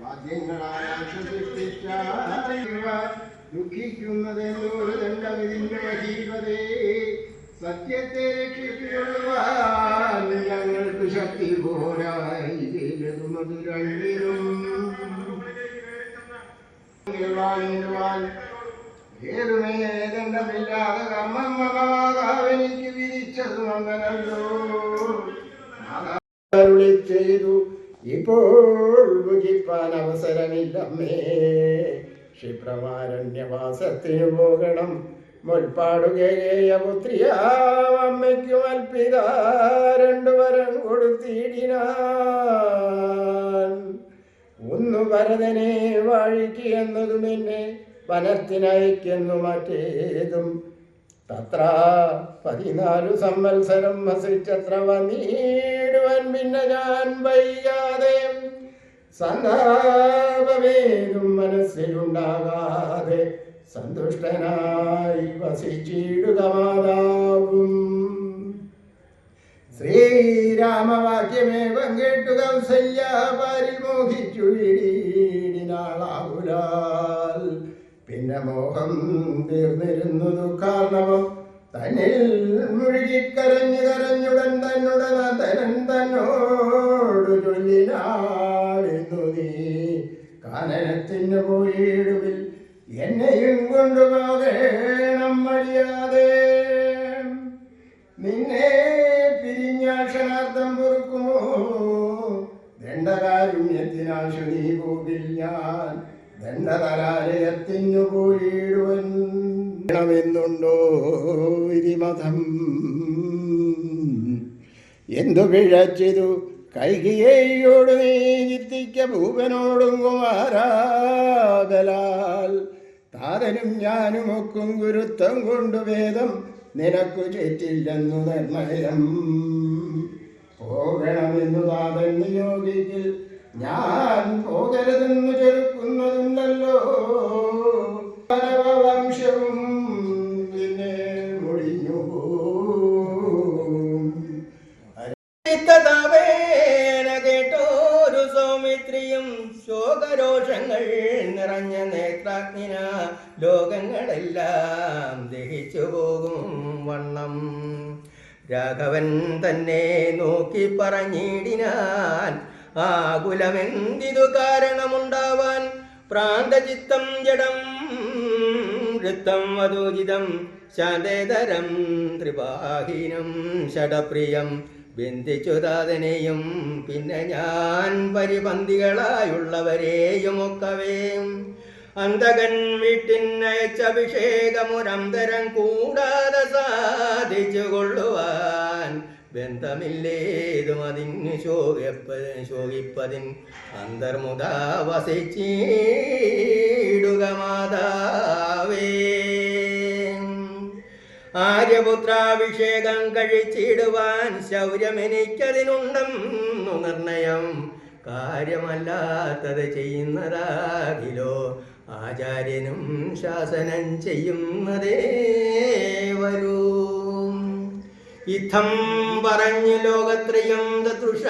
വാദ്യങ്ങളാൽ ആശ്വസിപ്പിച്ച ദുഃഖിക്കുന്നതെന്നൊരു ദണ്ഡമിതിന്റെ വഹീപതേ സത്യത്തെ രക്ഷിച്ചുകൊള്ളുവാൻ ഞങ്ങൾക്ക് ശക്തി പോരായി വാങ്ങിടുവാൻ ഏതുമേ ദണ്ഡമില്ലാതെ കർമ്മം മമാതാവെനിക്ക് വിരിച്ചത് അരുളി ചെയ്തു ഇപ്പോൾ ഭുജിപ്പാൻ അവസരമില്ലമ്മേ. ക്ഷിപ്രമാരണ്യവാസത്തിനു പോകണം. മുൽപ്പാടുകേയ പുത്രിയാമയ്ക്കും അൽപ്പിത രണ്ടു വരം കൊടുത്തിടിനാൻ. ഒന്നു ഭരതനെ വാഴിക്ക് എന്നതും എന്നെ വനത്തിനയക്കുന്നു മറ്റേതും തത്ര പതിനാലു സംവത്സരം വസിച്ചത്ര വന്നീടുവൻ പിന്നെ ഞാൻ വൈകാതെ സന്താപമേതും മനസ്സിലുണ്ടാകാതെ സന്തുഷ്ടനായി വസിച്ചിടുക മാതാവും. ശ്രീരാമവാക്യമേ പങ്കിട്ടു കൗസല്യ പാരിൽ മോഹിച്ചു ഇടീടിനാളാകുലാൽ പിന്നെ മോഹം തീർന്നിരുന്നു ദുഃഖാർണവം തന്നിൽ മുഴുകിക്കരഞ്ഞു കരഞ്ഞുടൻ തന്നുടൻ തനൻ തന്നോട് ചൊല്ലിനാളിന്നു നീ. കാനനത്തിന് പോയിടുവിൽ എന്നെയും കൊണ്ടുപോകണം മടിയാതെ. നിന്നെ പിരിഞ്ഞാക്ഷണാർത്ഥം പൊറുക്കുമോ? ദണ്ഡകാരുണ്യത്തിനാശു നീ പോകിൽ ഞാൻ. ദണ്ഡതരാലയത്തിനു പോയിടുവെന്നുണ്ടോ വിരിമതം എന്തു പിഴച്ചിതു? കൈകിയോട് നീ ചിത്തിക്ക ഭൂപനോടും കുമാരാകലാൽ താതനും ഞാനും ഒക്കും ഗുരുത്വം കൊണ്ടു വേദം നിനക്കു ചേറ്റില്ലെന്നു നിർണയം പോകണമെന്നു താതൻ നിയോഗിക്കിൽ ഞാൻ പോകരുതെന്നു ചെറുക്കുന്നതുണ്ടല്ലോ. തവേന കേട്ടോരു സൗമിത്രിയും ശോകരോഷങ്ങൾ നിറഞ്ഞ നേത്രാഗ്ന ലോകങ്ങളെല്ലാം ദഹിച്ചു പോകും വണ്ണം. രാഘവൻ തന്നെ നോക്കി പറഞ്ഞിടിനാൻ ആകുലമെന്തിതു കാരണമുണ്ടാവാൻ? പ്രാന്തചിത്തം ജഡം വൃത്തം വധൂജിതം ശാന്തേതരം ത്രിപാഹീനം ഷഡപ്രിയം ബന്ധിച്ചു താതനെയും പിന്നെ ഞാൻ പരിപന്തികളായുള്ളവരെയും ഒക്കവേ അന്തകൻ വീട്ടിനയച്ച അഭിഷേകമുരന്തരം കൂടാതെ സാധിച്ചു കൊള്ളുവാൻ ബന്ധമില്ലേതും അതിന് ശോകപ്പ ശോകിപ്പതിൻ അന്തർമുദാ വസിച്ചിടുക മാതാവേ. ആര്യപുത്രാഭിഷേകം കഴിച്ചിടുവാൻ ശൗര്യമെനിക്കതിനുണ്ടെന്നു നിർണയം. കാര്യമല്ലാത്തത് ചെയ്യുന്നതാകിലോ? ആചാര്യനും ശാസനം ചെയ്യുന്നതേ വരൂ. ഇത്തം പറഞ്ഞു ലോകത്രയം ദുഷ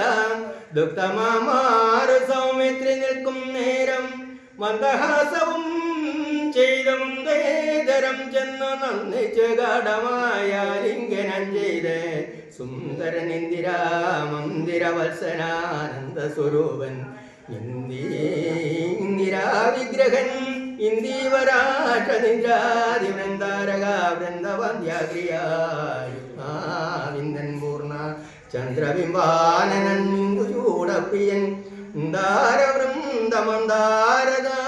ദുഃഖമാമാറ് സൗമിത്രി നിൽക്കും നേരം. മന്ദഹാസവും ചെയ്തും ദേതരം ചെന്ന് നന്ദിച്ച് കടമായ ലിംഗനം ചെയ്ത് സുന്ദരൻ ഇന്ദിരാ മന്ദിര വത്സനാനന്ദ സ്വരൂപൻ ഇന്ദിരാ വിഗ്രഹൻ ഇന്ദീവരാക്ഷ നിദ്രാതി വൃന്ദാരക വൃന്ദവന്ധ്യാഗ്രിയാവിന്ദൻ പൂർണ ചന്ദ്രബിംബാനനൻ ചൂടപ്രിയൻ ദാരവൃന്ദമന്ദാരദാരുപമൻ